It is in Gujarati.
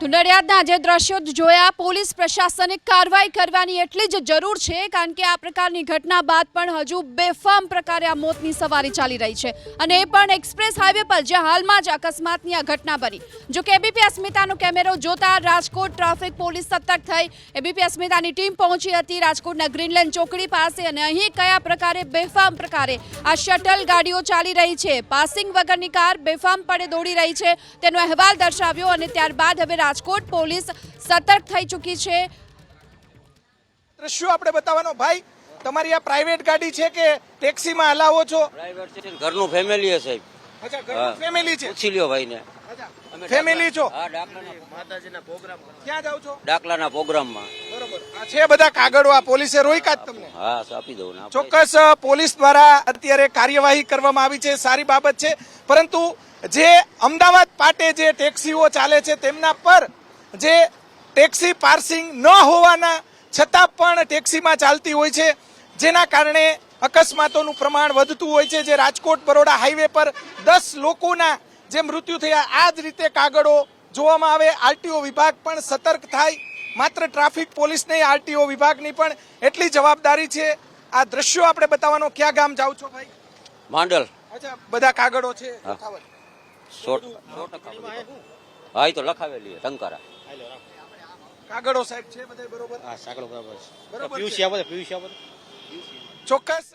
તો નડિયાદના જે દ્રશ્યો જોયા. પોલીસ પ્રશાસને કાર્યવાહી કરવાની એટલી જ જરૂર છે, કારણ કે આ પ્રકારની ઘટના બાદ પણ હજુ બેફામ પ્રકારે આ મોતની સવારી ચાલી રહી છે. અને એ પણ એક્સપ્રેસ હાઈવે પર, જ્યાં હાલમાં જ અકસ્માતની આ ઘટના બની. જો કે એબીપી અસ્મિતાનો કેમેરો જોતા રાજકોટ ટ્રાફિક પોલીસ સતર્ક થઈ. એબીપી અસ્મિતાની ટીમ પહોંચી હતી રાજકોટના ગ્રીનલેન્ડ ચોકડી પાસે અને અહીં કયા પ્રકારે બેફામ પ્રકારે આ શટલ ગાડીઓ ચાલી રહી છે. પાસિંગ વગરની કાર બેફામ પડે દોડી રહી છે. તેનો અહેવાલ દર્શાવ્યો અને ત્યારબાદ હવે રાજકોટ પોલીસ સતર્ક થઈ ચૂકી છે. દ્રશ્યો આપણે બતાવવાનો. ભાઈ તમારી આ પ્રાઇવેટ ગાડી છે કે ટેક્સીમાં હલાવો છો? ઘરનું ફેમિલી છે સાહેબ અચ્છા ઘરનું ફેમિલી છે. પૂછી લ્યો ભાઈને. ફેમિલી છો? હા ડાકલાના ક્યાં જાવ છો? ડાકલાના પ્રોગ્રામમાં. બરોબર. આ છે બધા કાગળો આ પોલીસે રોક્યા જ તમને? હા આપી દઉં ને ચોક્કસ પોલીસ દ્વારા અત્યારે કાર્યવાહી કરવામાં આવી છે સારી બાબત છે. પરંતુ જે અમદાવાદ પાટે જે ટેક્સીઓ ચાલે છે તેમના પર જે ટેક્સી પાર્સિંગ ન હોવાના છતાં પણ ટેક્સીમાં ચાલતી હોય છે જેના કારણે અકસ્માતોનું પ્રમાણ વધતું હોય છે જે રાજકોટ બરોડા હાઈવે પર દસ લોકોના જે મૃત્યુ થયા આ જ રીતે કાગળો જોવામાં આવે. આરટીઓ વિભાગ પણ સતર્ક થાય. માત્ર ટ્રાફિક પોલીસ નહીં આરટીઓ વિભાગની પણ એટલી જવાબદારી છે. આ દ્રશ્યો આપણે બતાવવાનો ક્યાં ગામ જાવ છો ભાઈ? માંડલ. અચ્છા બધા કાગળો છે. હા. બધું. તો લખાવેલી ટંકારા. કાગળો સાહેબ છે બધા બરોબર? હા સાગળો બરાબર છે. બરોબર. આપો પિયુષ આપો ચોક્કસ.